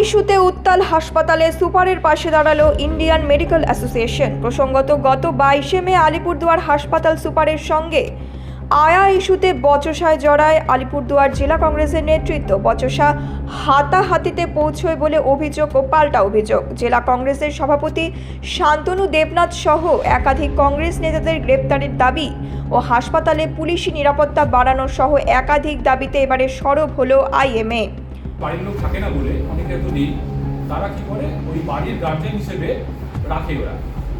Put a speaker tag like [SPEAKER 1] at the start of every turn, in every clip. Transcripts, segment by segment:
[SPEAKER 1] ইস্যুতে উত্তাল হাসপাতালে সুপারের পাশে দাঁড়াল ইন্ডিয়ান মেডিকেল অ্যাসোসিয়েশন। প্রসঙ্গত, গত বাইশে মে আলিপুরদুয়ার হাসপাতাল সুপারের সঙ্গে আয়া ইস্যুতে বচসায় জড়ায় আলিপুরদুয়ার জেলা কংগ্রেসের নেতৃত্ব। বচসা হাতাহাতিতে পৌঁছয় বলে অভিযোগ ও পাল্টা অভিযোগ। জেলা কংগ্রেসের সভাপতি শান্তনু দেবনাথ সহ একাধিক কংগ্রেস নেতাদের গ্রেপ্তারের দাবি ও হাসপাতালে পুলিশি নিরাপত্তা বাড়ানো সহ একাধিক দাবিতে এবারে সরব হলো আইএমএ।
[SPEAKER 2] বাড়ির লোক থাকে না বলে অনেকে তো নেই তারা কি করে? ওই বাড়ির গার্জেন হিসেবে রাখে ওরা।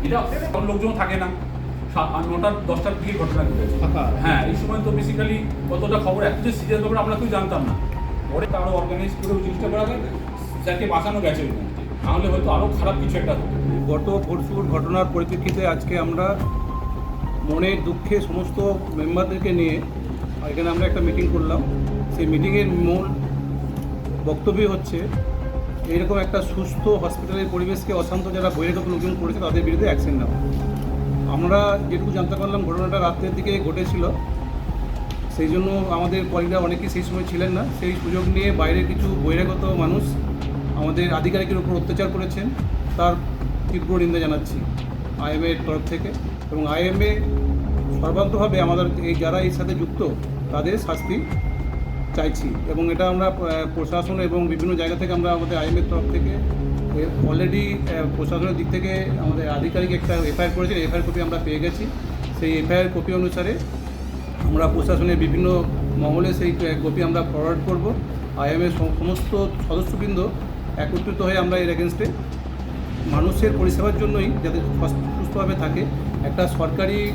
[SPEAKER 2] এটা লোকজন থাকে না। সা- আর নটা দশটার দিকে ঘটনা ঘটেছে। হ্যাঁ এই সময় তো বেসিক্যালি কতটা খবর এত যে সিরিয়াস খবর আমরা কেউ জানতাম না। পরে তারও অর্গানাইজ করে ওই জিনিসটা করা গেছে যাকে বাঁচানো গেছে ওই নাহলে হয়তো আরও খারাপ কিছু একটা
[SPEAKER 3] গত পরশুর ঘটনার পরিপ্রেক্ষিতে আজকে আমরা মনের দুঃখে সমস্ত মেম্বারদেরকে নিয়ে এখানে আমরা একটা মিটিং করলাম। সেই মিটিংয়ের মূল বক্তব্য হচ্ছে, এরকম একটা সুস্থ হসপিটালের পরিবেশকে অশান্ত যারা বহিরাগত লোকজন করেছে তাদের বিরুদ্ধে অ্যাকশন নেওয়া আমরা যেটুকু জানতে পারলাম, ঘটনাটা রাত্রের দিকে ঘটেছিল। সেই জন্য আমাদের কলিগরা অনেকেই সেই সময় ছিলেন না। সেই সুযোগ নিয়ে বাইরে কিছু বহিরাগত মানুষ আমাদের আধিকারিকের উপর অত্যাচার করেছেন। তার তীব্র নিন্দা জানাচ্ছি আইএমএ এর তরফ থেকে এবং আইএমএ সর্বান্তভাবে আমাদের এই, যারা এর সাথে যুক্ত, তাদের শাস্তি চাইছি এবং এটা আমরা প্রশাসন এবং বিভিন্ন জায়গা থেকে আমরা আমাদের আইএমএর তরফ থেকে অলরেডি প্রশাসনের দিক থেকে আমাদের আধিকারিক একটা এফআইআর করেছে এফআইআর কপি আমরা পেয়ে গেছি। সেই এফআইআর কপি অনুসারে আমরা প্রশাসনের বিভিন্ন মহলে সেই কপি আমরা ফরওয়ার্ড করব। আইএমএর সমস্ত সদস্যবৃন্দ একত্রিত হয়ে আমরা এর এগেনস্টে মানুষের পরিষেবার জন্যই যাতে সুস্থ- সুস্থভাবে থাকে। একটা সরকারি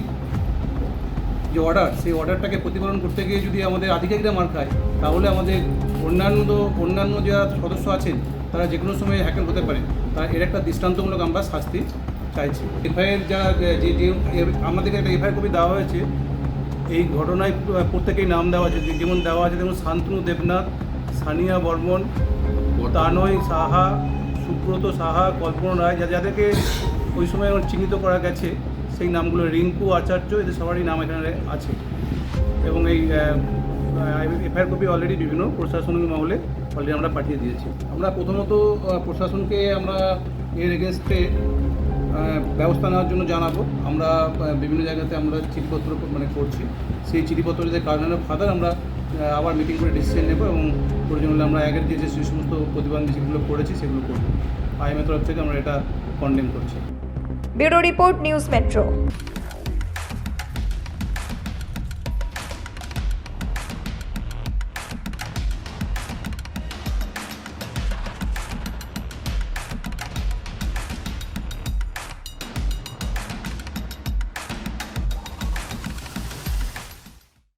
[SPEAKER 3] যে অর্ডার সেই অর্ডারটাকে প্রতিপালন করতে গিয়ে যদি আমাদের আধিকারিকরা মার খায়, তাহলে আমাদের অন্যান্য অন্যান্য যারা সদস্য আছেন, তারা যে কোনো সময় হ্যাকেল হতে পারে তা এর একটা দৃষ্টান্তমূলক আমরা শাস্তি চাইছি। এফআইআর যারা যে যে আমাদেরকে একটা এফআইআর কপি দেওয়া হয়েছে, এই ঘটনায় প্রত্যেকেই নাম দেওয়া আছে, যেমন দেওয়া আছে, যেমন শান্তনু দেবনাথ, সানিয়া বর্মন, তানয় সাহা, সুব্রত সাহা, কল্পনা রায় যাদেরকে ওই সময় চিহ্নিত করা গেছে সেই নামগুলো রিঙ্কু আচার্য, এদের সবারই নাম এখানে আছে। এবং এই এফআইআর কপি অলরেডি বিভিন্ন প্রশাসনিক মহলে অলরেডি আমরা পাঠিয়ে দিয়েছি। আমরা প্রথমত প্রশাসনকে আমরা এর এগেনস্টে ব্যবস্থা নেওয়ার জন্য জানাব। আমরা বিভিন্ন জায়গাতে আমরা চিঠিপত্র মানে করছি। সেই চিঠিপত্র যদি কারণে ফাদার, আমরা আবার মিটিং করে ডিসিশন নেব এবং প্রয়োজন হলে আমরা আগের যে যে সমস্ত প্রতিবন্ধী যেগুলো করেছি, সেগুলো করব। আইএমের তরফ থেকে আমরা এটা কন্ডেম করছি।
[SPEAKER 1] Bureau report news metro.